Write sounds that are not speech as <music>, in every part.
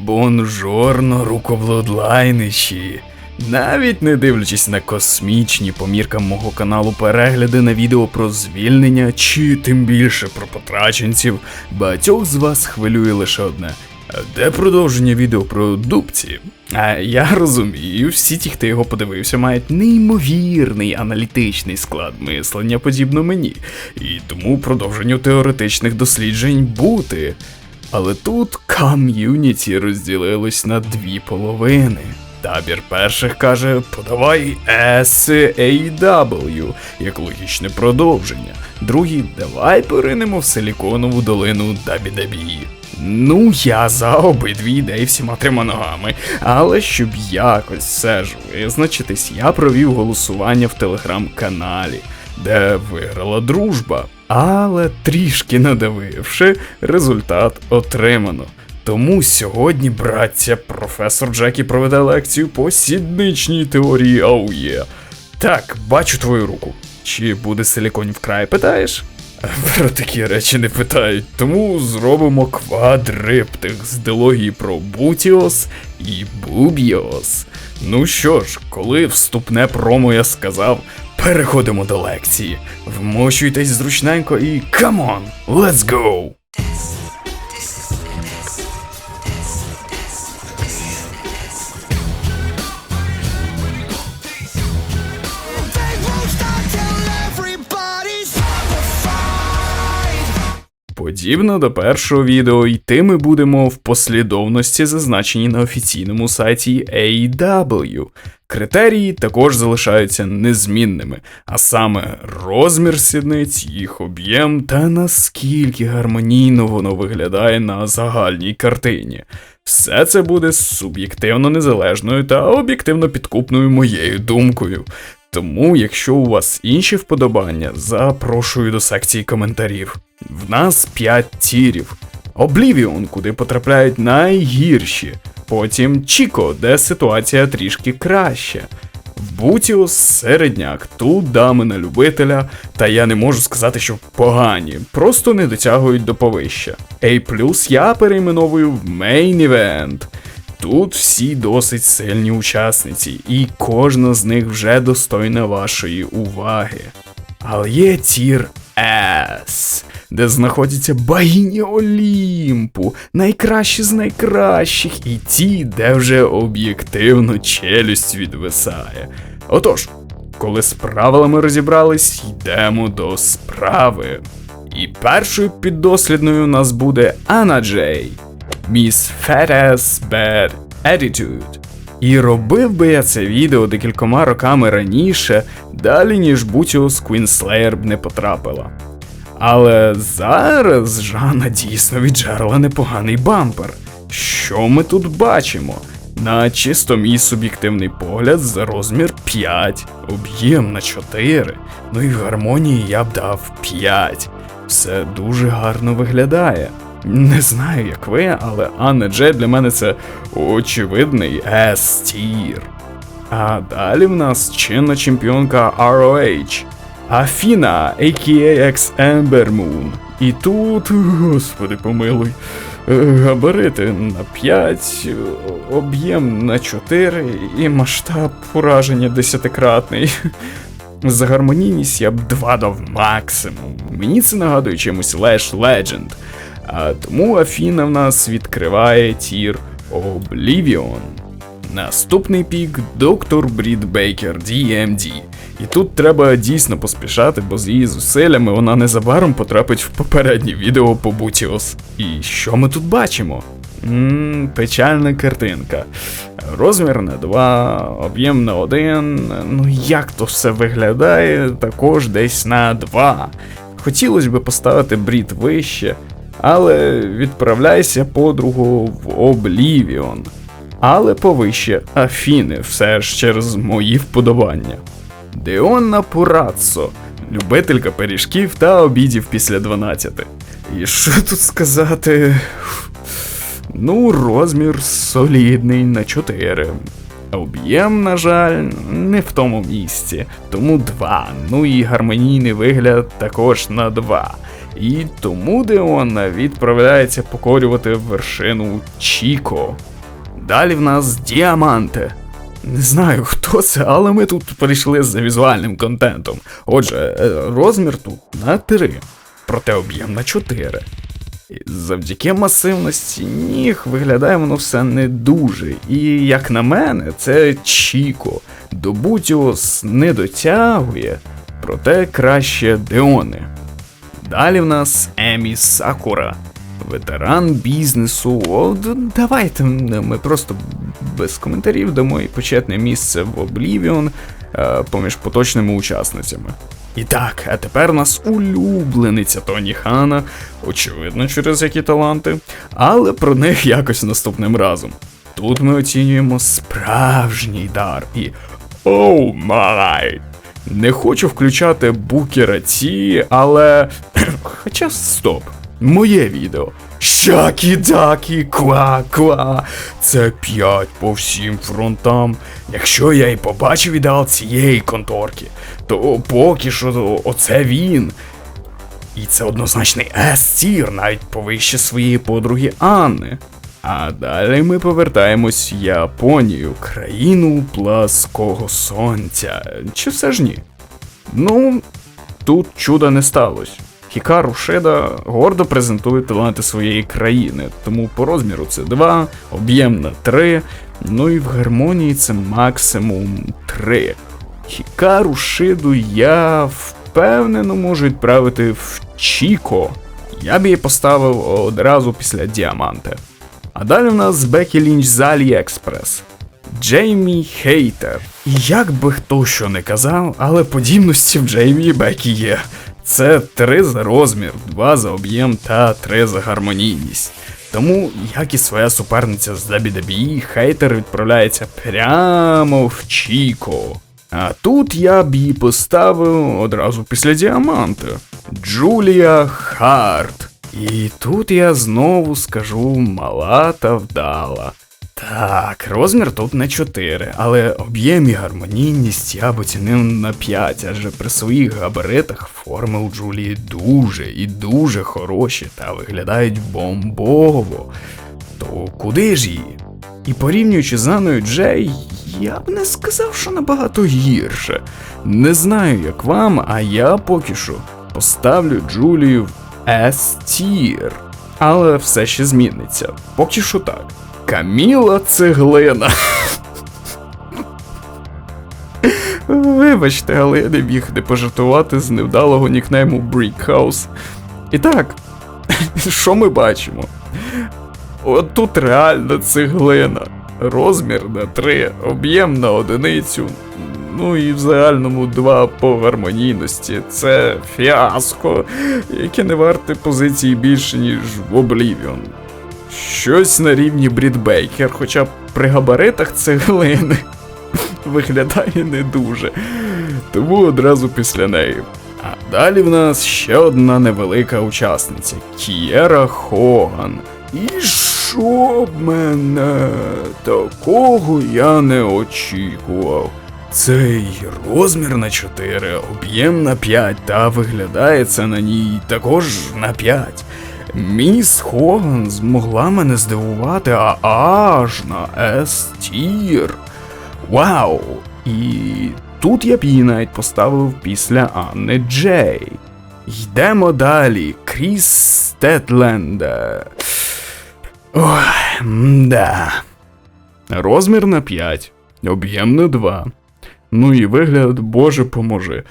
Бонжорно, рукоблудлайничі. Навіть не дивлячись на космічні по міркам мого каналу перегляди на відео про звільнення, чи тим більше про потраченців, багатьох з вас хвилює лише одне. Де продовження відео про дубці? А я розумію, всі ті, хто його подивився, мають неймовірний аналітичний склад мислення, подібно мені, і тому продовженню теоретичних досліджень бути. Але тут ком'юніті розділилось на дві половини. Табір перших каже, подавай SAW як логічне продовження. Другий, давай поринемо в силіконову долину Дабі-Дабі. Ну, я за обидві ідеї всіма трьома ногами. Але щоб якось все ж визначитись, я провів голосування в телеграм-каналі, де виграла дружба. Але трішки надавивши, результат отримано. Тому сьогодні, браття, професор Джекі проведе лекцію по сідничній теорії АУЄ. Так, бачу твою руку. Чи буде силіконів край, питаєш? <laughs> Про такі речі не питають, тому зробимо квадриптих з дилогії про Бутіос і Бубіос. Ну що ж, коли вступне промо я сказав, переходимо до лекції. Вмощуйтесь зручненько і камон, let's go! Подібно до першого відео, йти ми будемо в послідовності, зазначеній на офіційному сайті AW. Критерії також залишаються незмінними, а саме розмір сідниць, їх об'єм та наскільки гармонійно воно виглядає на загальній картині. Все це буде суб'єктивно незалежною та об'єктивно підкупною моєю думкою. Тому, якщо у вас інші вподобання, запрошую до секції коментарів. В нас 5 тірів. Oblivion, куди потрапляють найгірші. Потім Чіко, де ситуація трішки краща. Бутіус середняк, тут дами на любителя, та я не можу сказати, що погані, просто не дотягують до повища. A+, я перейменовую в Main Event. Тут всі досить сильні учасниці, і кожна з них вже достойна вашої уваги. Але є тір S, де знаходяться богині Олімпу, найкращі з найкращих, і ті, де вже об'єктивно челюсть відвисає. Отож, коли з правилами розібрались, йдемо до справи. І першою піддослідною у нас буде Анна Джей. Fat Ass Bad Attitude. І робив би я це відео декількома роками раніше, далі ніж Бутіус Queenslayer б не потрапила. Але зараз Жанна дійсно віджерла непоганий бампер. Що ми тут бачимо? На чисто мій суб'єктивний погляд за розмір 5, об'єм на 4, ну і в гармонії я б дав 5. Все дуже гарно виглядає. Не знаю, як ви, але Анна Джей для мене це очевидний S-тір. А далі в нас чинна чемпіонка ROH. Афіна, a.k.a. ex Ember Moon. І тут, господи помилуй, е, габарити на 5, об'єм на 4 і масштаб ураження десятикратний. За гармонійність я б 2 дав максимум. Мені це нагадує чимось Lash Legend. А тому Афіна в нас відкриває тір Oblivion. Наступний пік доктор Брід Бейкер DMD. І тут треба дійсно поспішати, бо з її зусиллями вона незабаром потрапить в попереднє відео по Бутіос. І що ми тут бачимо? Ммм, печальна картинка. Розмір на 2, об'єм на 1. Ну як то все виглядає, також десь на 2. Хотілося б поставити брід вище, але відправляйся подругу в Облівіон. Але повище Афіни, все ж через мої вподобання. Деонна Пураццо, любителька пиріжків та обідів після 12. І що тут сказати? Ну, розмір солідний на 4. Об'єм, на жаль, не в тому місці, тому 2. Ну і гармонійний вигляд також на 2. І тому Деона відправляється покорювати вершину Чіко. Далі в нас діаманти. Не знаю, хто це, але ми тут прийшли за візуальним контентом. Отже, е, розмір тут на 3, проте об'єм на 4. І Завдяки масивності ніг виглядає воно все не дуже. І як на мене, це Чіко. До Бутіос не дотягує, проте краще Деони. Далі в нас Емі Сакура, ветеран бізнесу. О, давайте ми просто без коментарів дамо і почетне місце в Oblivion е, поміж поточними учасницями. І так, а тепер у нас улюблениця Тоні Хана, очевидно, через які таланти, але про них якось наступним разом. Тут ми оцінюємо справжній дар і оу май! Не хочу включати букера ці, але. <clears throat> Хоча стоп. Моє відео. Шакі дакі ква ква. Це 5 по всім фронтам. Якщо я і побачив ідеал цієї конторки, то поки що оце він. І це однозначний С-тір, навіть повище своєї подруги Анни. А далі ми повертаємось в Японію, країну плаского сонця. Чи все ж ні? Ну, тут чуда не сталося. Хікару Шеда гордо презентує таланти своєї країни, тому по розміру це 2, об'єм на 3, ну і в гармонії це максимум 3. Хікару Шиду я впевнено можу відправити в Чіко. Я б її поставив одразу після діаманти. А далі в нас Бекі Лінч з AliExpress. Джеймі Хейтер. І як би хто що не казав, але подібності в Джеймі і Бекі є. Це 3 за розмір, 2 за об'єм та 3 за гармонійність. Тому, як і своя суперниця з WWE, хейтер відправляється прямо в Чіко. А тут я б її поставив одразу після діаманта. Джулія Харт. І тут я знову скажу мала та вдала. Так, розмір тут не 4, але об'єм і гармонійність я б оцінив на 5, адже при своїх габаритах форми у Джулії дуже і дуже хороші та виглядають бомбово. То куди ж її? І порівнюючи з Анною Джей, я б не сказав, що набагато гірше. Не знаю, як вам, а я поки що поставлю Джулію в S-тір. Але все ще зміниться. Поки що так. Каміла Цеглина. Вибачте, але я не міг не пожартувати з невдалого нікнейму Brickhouse. І так, що ми бачимо? От тут реальна цеглина. Розмір на 3, об'єм на одиницю. Ну і в загальному 2 по гармонійності. Це фіаско, яке не варте позиції більше, ніж в Oblivion. Щось на рівні Брідбейкер, хоча при габаритах цеглини виглядає не дуже. Тому одразу після неї. А далі в нас ще одна невелика учасниця Кієра Хоган. І що б мене такого я не очікував. Цей розмір на 4, об'єм на 5, та виглядає це на ній також на 5. Міс Хоган змогла мене здивувати аж на S-тір. Вау! І тут я б її навіть поставив після Анни Джей. Йдемо далі. Кріс Стетленда. Ой, мда. Розмір на 5, об'єм на 2. Ну і вигляд, Боже поможи.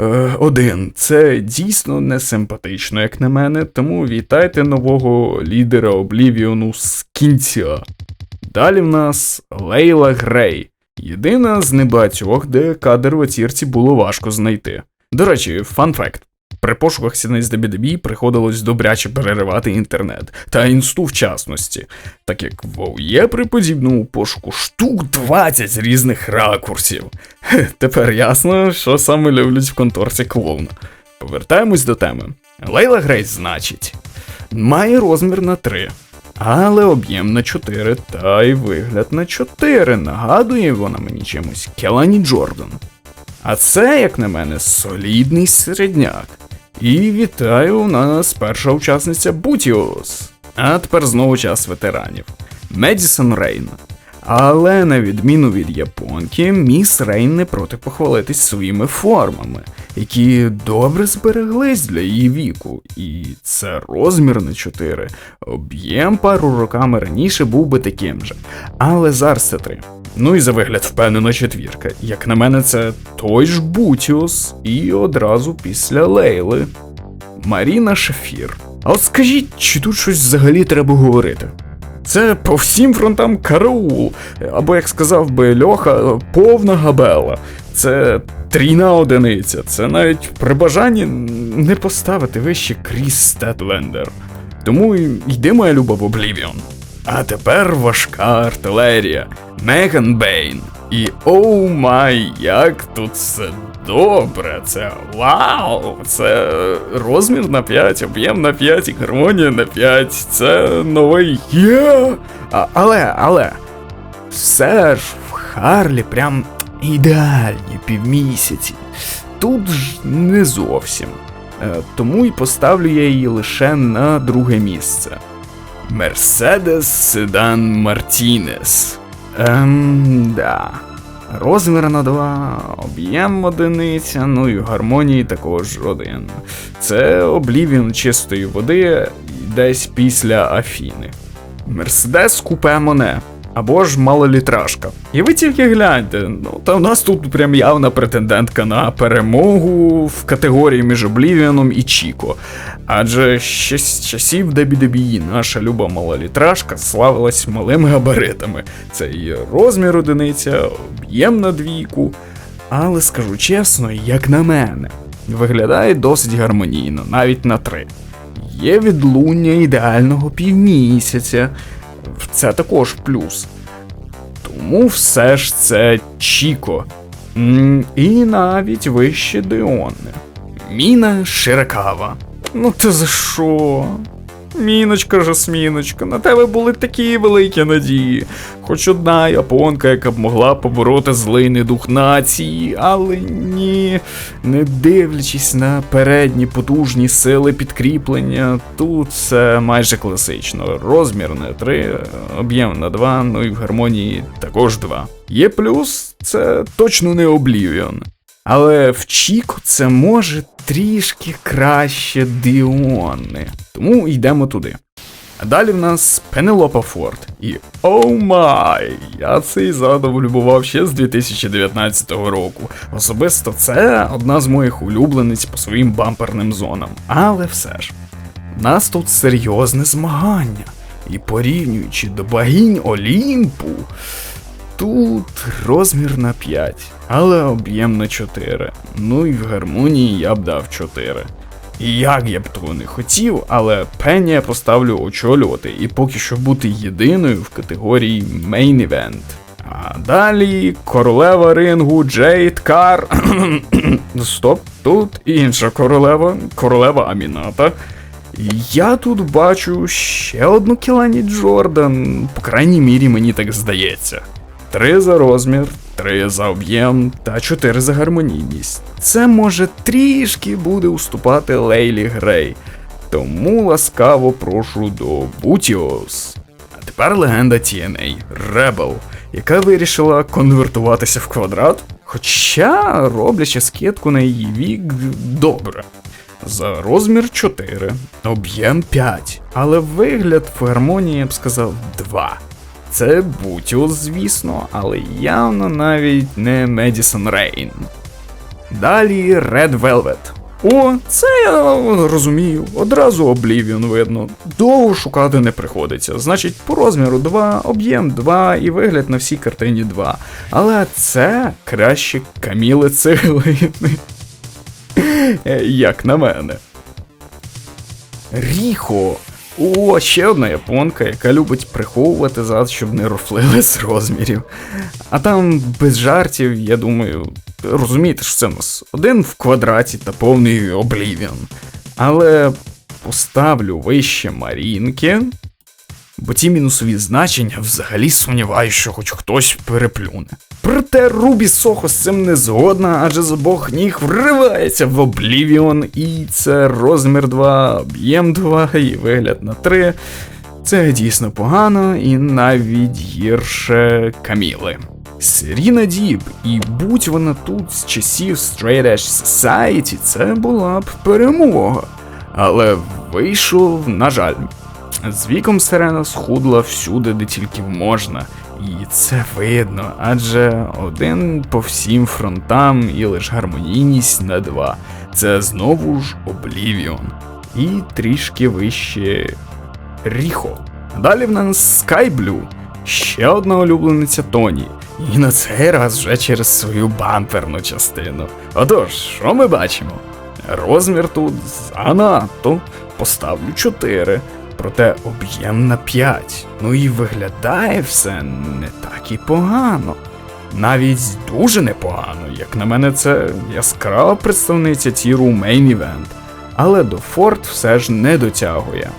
Е, один. Це дійсно не симпатично, як на мене, тому вітайте нового лідера Облівіону кінця. Далі в нас Лейла Грей. Єдина з небагатьох, де кадр в оцірці було важко знайти. До речі, фан факт. При пошуках сінець DBDB приходилось добряче переривати інтернет та інсту в частності, так як в є при подібному пошуку штук 20 різних ракурсів. Тепер ясно, що саме люблять в конторці клоуна. Повертаємось до теми. Лейла Грейс, значить, має розмір на 3, але об'єм на 4 та й вигляд на 4. Нагадує вона мені чимось Келані Джордан. А це, як на мене, солідний середняк. І вітаю, у нас перша учасниця Бутіос. А тепер знову час ветеранів. Медісон Рейн. Але на відміну від японки, міс Рейн не проти похвалитись своїми формами, які добре збереглись для її віку. І це розмір на 4. Об'єм пару роками раніше був би таким же. Але зараз це 3. Ну і за вигляд впевнена четвірка. Як на мене, це той ж Бутіус, і одразу після Лейли. Маріна Шафір. А от скажіть, чи тут щось взагалі треба говорити? Це по всім фронтам караул, або як сказав би Льоха, повна габела. Це трійна одиниця. Це навіть при бажанні не поставити вище Кріс Стетлендер. Тому й- йди, моя люба в Облівіон. А тепер важка артилерія. Меган Бейн. І оу май, як тут все добре. Це вау! Це розмір на 5, об'єм на 5 і гармонія на 5. Це новий є. А, але, але. Все ж в Харлі прям ідеальні півмісяці. Тут ж не зовсім. Е, Тому і поставлю я її лише на друге місце. Мерседес Седан Мартінес. Ем, да. Розмір на 2, об'єм одиниця, ну і гармонії також один. Це облівін чистої води десь після Афіни. Мерседес купе Моне. Або ж малолітражка. І ви тільки гляньте, ну та в нас тут прям явна претендентка на перемогу в категорії між Облівіаном і Чіко. Адже ще з часів WWE наша люба малолітражка славилась малими габаритами. Це і розмір одиниця, об'єм на двійку. Але скажу чесно, як на мене, виглядає досить гармонійно, навіть на три. Є відлуння ідеального півмісяця. Це також плюс. Тому все ж це Чіко. І навіть вище Деони. Міна Широкава. Ну ти за що? Міночка, жасміночка, на тебе були такі великі надії. Хоч одна японка, яка б могла побороти злий недух нації, але ні, не дивлячись на передні потужні сили підкріплення, тут все майже класично. Розмір на 3, об'єм на 2, ну і в гармонії також 2. Є плюс, це точно не Oblivion. Але в Чіку це може трішки краще Діони. Тому йдемо туди. А далі в нас Пенелопа Форд. І оу май! Я цей задум любував ще з 2019 року. Особисто це одна з моїх улюблениць по своїм бамперним зонам. Але все ж, в нас тут серйозне змагання. І порівнюючи до богинь Олімпу, Тут розмір на 5, але об'єм на 4. Ну і в гармонії я б дав 4. І як я б того не хотів, але Пенні я поставлю очолювати і поки що бути єдиною в категорії Main Event. А далі королева рингу Джейд Кар. <coughs> Стоп, тут інша королева, королева Аміната. Я тут бачу ще одну Кілані Джордан, по крайній мірі мені так здається. Три за розмір, три за об'єм та чотири за гармонійність. Це може трішки буде уступати Лейлі Грей. Тому ласкаво прошу до Бутіос. А тепер легенда TNA Rebel, яка вирішила конвертуватися в квадрат, хоча роблячи скидку на її вік добре. За розмір 4, об'єм 5, але вигляд в гармонії я б сказав 2. Це Бутіус, звісно, але явно навіть не Медісон Рейн. Далі Red Velvet. О, це я розумію. Одразу Oblivion видно. Довго шукати не приходиться. Значить, по розміру 2, об'єм 2 і вигляд на всій картині 2. Але це краще Каміли Цеглини. <laughs> Як на мене. Ріхо. О, ще одна японка, яка любить приховувати зад, щоб не рофлили з розмірів. А там без жартів, я думаю, розумієте, що це в нас один в квадраті та повний Облівіон. Але поставлю вище Марінки, бо ті мінусові значення взагалі сумніваюся, що хоч хтось переплюне. Проте Рубі Сохо з цим не згодна, адже з обох ніг вривається в Облівіон, і це розмір 2, об'єм 2 і вигляд на 3. Це дійсно погано і навіть гірше Каміли. Сиріна Діб, і будь вона тут з часів Straight Edge Society, це була б перемога. Але вийшов, на жаль. З віком Сирена схудла всюди, де тільки можна. І це видно, адже один по всім фронтам і лише гармонійність на два. Це знову ж Облівіон. І трішки вище Ріхо. Далі в нас Sky Blue, ще одна улюблениця Тоні. І на цей раз вже через свою бамперну частину. Отож, що ми бачимо? Розмір тут занадто. Поставлю 4, проте об'єм на 5. Ну і виглядає все не так і погано. Навіть дуже непогано, як на мене, це яскрава представниця тіру Main Event. Але до Форд все ж не дотягує.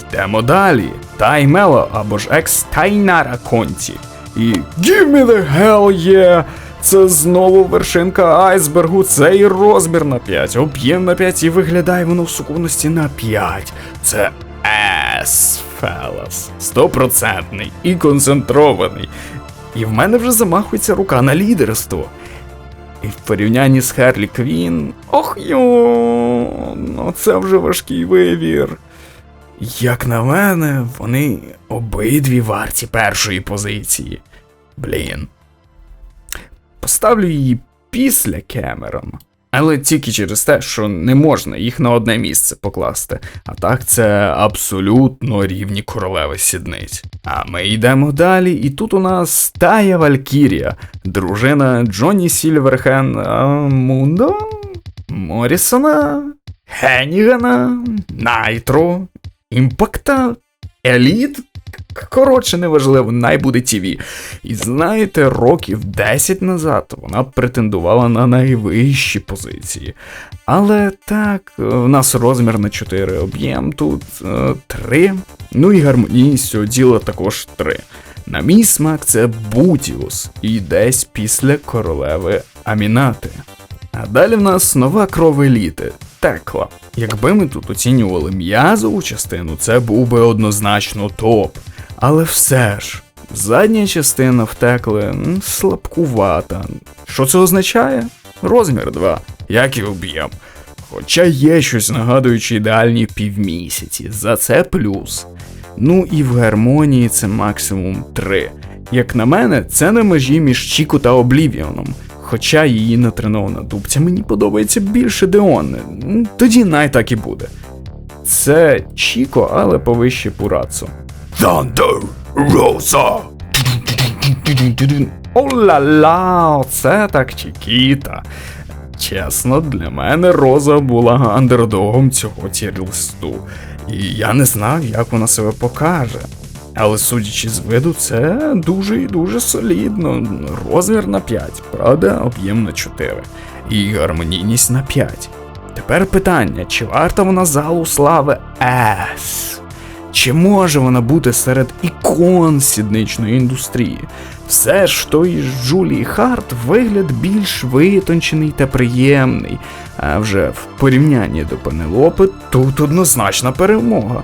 Йдемо далі. Таймело або ж екс Тайнара Конті. І Give me the hell yeah! Це знову вершинка айсбергу, цей розмір на 5, об'єм на 5 і виглядає воно в сукупності на 5. Це ес, фелас. Стопроцентний і концентрований. І в мене вже замахується рука на лідерство. І в порівнянні з Харлі Квін. Ох йо, ну це вже важкий вибір. Як на мене, вони обидві варті першої позиції. Блін. Поставлю її після Кемерона. Але тільки через те, що не можна їх на одне місце покласти. А так це абсолютно рівні королеви сідниць. А ми йдемо далі, і тут у нас Тая Валькірія, дружина Джонні Сільверхен а, Мундо, Морісона, Хенігана, Найтро, Імпакта, Еліт. Коротше, неважливо, най буде ТВ. І знаєте, років 10 назад вона претендувала на найвищі позиції. Але так, е, в нас розмір на 4, об'єм тут 3. Ну і гармонійність діла також 3. На мій смак це Бутіус, і десь після королеви Амінати. А далі в нас нова кров еліти Текла. Якби ми тут оцінювали м'язову частину, це був би однозначно топ. Але все ж, задня частина втекли слабкувата. Що це означає? Розмір 2, як і об'єм. Хоча є щось нагадуючи ідеальні півмісяці, за це плюс. Ну і в гармонії це максимум 3. Як на мене, це на межі між Чіку та Облівіоном. Хоча її натренована дубця мені подобається більше Деони. Тоді най так і буде. Це Чіко, але повище Пурацу. Thunder Rosa! О-ла-ла, це так Чікіта. Чесно, для мене Роза була андердогом цього тір-листу. І я не знав, як вона себе покаже. Але судячи з виду, це дуже і дуже солідно. Розмір на 5, правда, об'єм на 4. І гармонійність на 5. Тепер питання: чи варта вона залу слави С? Чи може вона бути серед ікон сідничної індустрії? Все ж той Джулії Харт вигляд більш витончений та приємний, а вже в порівнянні до Пенелопи тут однозначна перемога.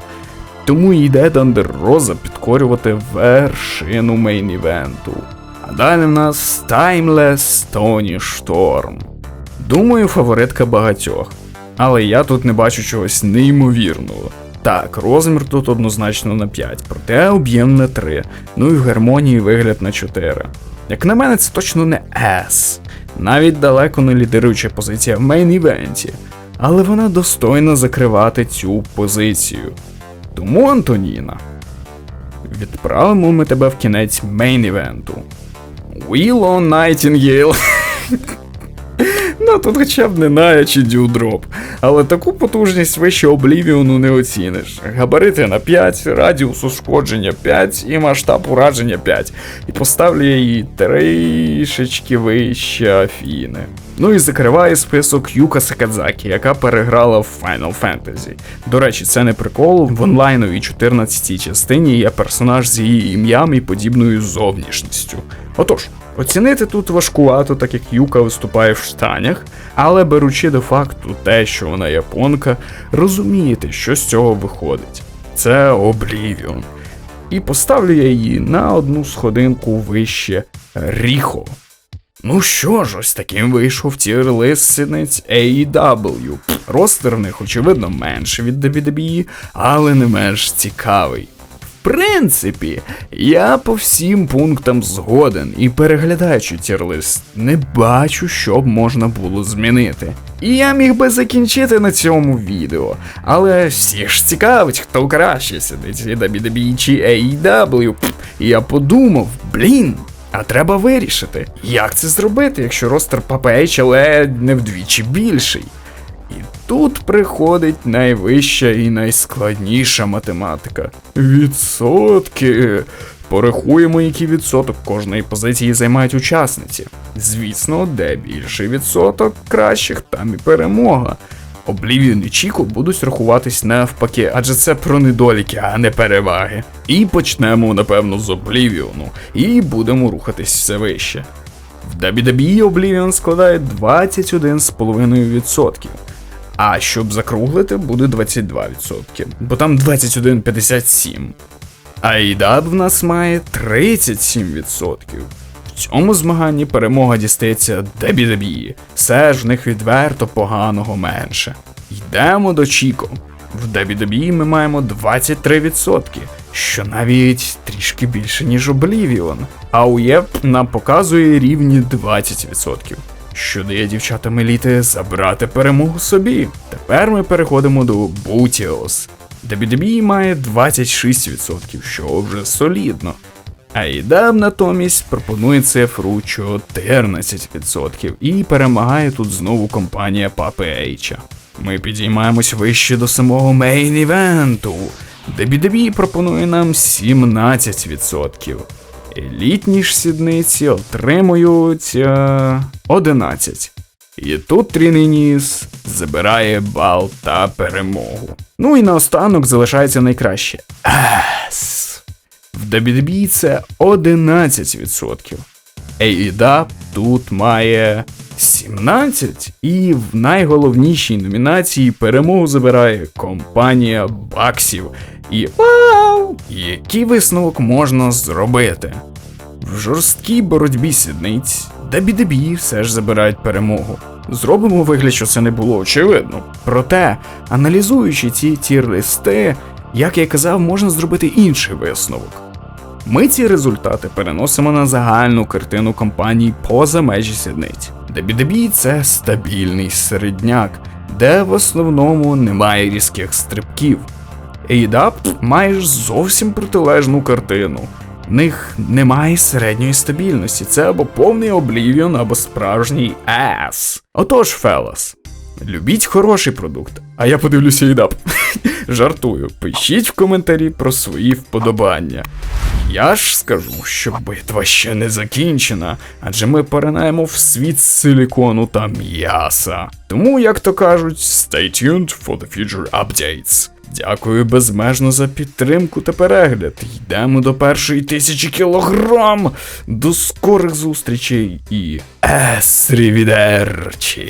Тому йде Дандер Роза підкорювати вершину мейн-івенту. А далі в нас Timeless Тоні Шторм. Думаю, фаворитка багатьох. Але я тут не бачу чогось неймовірного. Так, розмір тут однозначно на 5, проте об'єм на 3, ну і в гармонії вигляд на 4. Як на мене, це точно не S. Навіть далеко не лідируюча позиція в мейн-івенті. Але вона достойна закривати цю позицію. Тому, Антоніна, відправимо ми тебе в кінець мейн-івенту. Willow Nightingale. <laughs> Ну, тут хоча б не Ная чи Дюдроп. Але таку потужність вище Облівіону не оціниш. Габарити на 5, радіус ушкодження 5 і масштаб ураження 5. І поставлю її трішечки вище Афіни. Ну і закриває список Юка Сакадзакі, яка переграла в Final Fantasy. До речі, це не прикол. В онлайновій 14 й частині є персонаж з її ім'ям і подібною зовнішністю. Отож, Оцінити тут важкувато, так як Юка виступає в штанях, але беручи до факту те, що вона японка, розумієте, що з цього виходить. Це Oblivion. І поставлю я її на одну сходинку вище Ріхо. Ну що ж, ось таким вийшов тір-лист сідниць AEW. Ростер в них, очевидно, менший від WWE, але не менш цікавий. Принципі, я по всім пунктам згоден і переглядаючи тір-лист, не бачу, що б можна було змінити. І я міг би закінчити на цьому відео, але всіх ж цікавить, хто краще сидить WWE чи AEW. Я подумав, блін, а треба вирішити, як це зробити, якщо ростер PPH, але не вдвічі більший. Тут приходить найвища і найскладніша математика. Відсотки. Порахуємо, який відсоток кожної позиції займають учасниці. Звісно, де більший відсоток кращих, там і перемога. Облівіон і Чіко будуть рахуватись навпаки, адже це про недоліки, а не переваги. І почнемо, напевно, з Облівіону, і будемо рухатись все вище. В WWE Oblivion складає 21,5%. А щоб закруглити, буде 22%, бо там 21,57%. А AEW в нас має 37%. В цьому змаганні перемога дістається WWE. Все ж в них відверто поганого менше. Йдемо до Чіко. В WWE ми маємо 23%, що навіть трішки більше, ніж Oblivion. А УЄП нам показує рівні 20%, що дає дівчатам еліти забрати перемогу собі. Тепер ми переходимо до Butios. WWE має 26%, що вже солідно. А AEW натомість пропонує цифру 14% і перемагає тут знову компанія Папи Ейча. Ми підіймаємось вище до самого мейн-івенту. WWE пропонує нам 17%. Елітні ж сідниці отримують е, 11. І тут Трінініс забирає бал та перемогу. Ну і наостанок залишається найкраще. Ес. В WWE це 11%. Ейда тут має 17%. І в найголовнішій номінації перемогу забирає компанія Баксів. І вау! Який висновок можна зробити? В жорсткій боротьбі сідниць WWE все ж забирають перемогу. Зробимо вигляд, що це не було очевидно. Проте, аналізуючи ці тір-листи, як я казав, можна зробити інший висновок. Ми ці результати переносимо на загальну картину компаній поза межі сідниць. WWE – це стабільний середняк, де в основному немає різких стрибків. AEW має зовсім протилежну картину. В них немає середньої стабільності, це або повний облівіон, або справжній ес. Отож, Фелас, любіть хороший продукт, а я подивлюся AEW. <laughs> Жартую, пишіть в коментарі про свої вподобання. Я ж скажу, що битва ще не закінчена, адже ми перенаємо в світ силікону та м'яса. Тому, як то кажуть, stay tuned for the future updates. Дякую безмежно за підтримку та перегляд. Йдемо до першої тисячі кілограм. До скорих зустрічей і есрівідерчі.